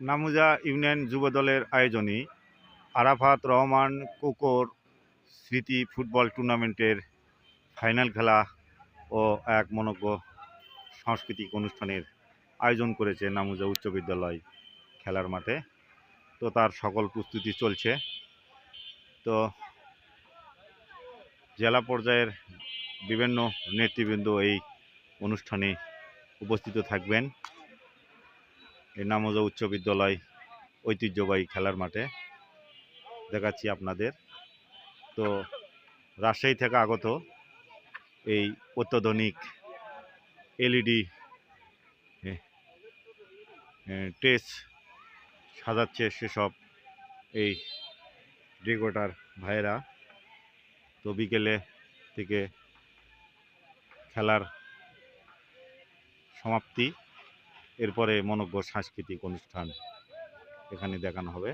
নামুজা union যুবদলের আয়োজনে আরাফাত রহমান কোকর স্মৃতি ফুটবল টুর্নামেন্টের ফাইনাল খেলা ও এক মনজ্ঞ সাংস্কৃতিক অনুষ্ঠানের আয়োজন করেছে নামুজা উচ্চ বিদ্যালয় খেলার মাঠে। তো তার সকল প্রস্তুতি চলছে। তো জেলা পর্যায়ের বিভিন্ন নেতৃবৃন্দ এই অনুষ্ঠানে উপস্থিত থাকবেন। এই নামোজা উচ্চ বিদ্যালয় ঐতিহ্যবাহী খেলার মাঠে দেখাচ্ছি আপনাদের। তো রাজশাহী থেকে আগত এই অত্যাধুনিক এলইডি টেস সাজাচ্ছে সেসব এই ডেকোটার ভাইয়েরা। তো বিকেলে থেকে খেলার সমাপ্তি। এরপরে মনজ্ঞ সাংস্কৃতিক অনুষ্ঠান এখানে দেখানো হবে।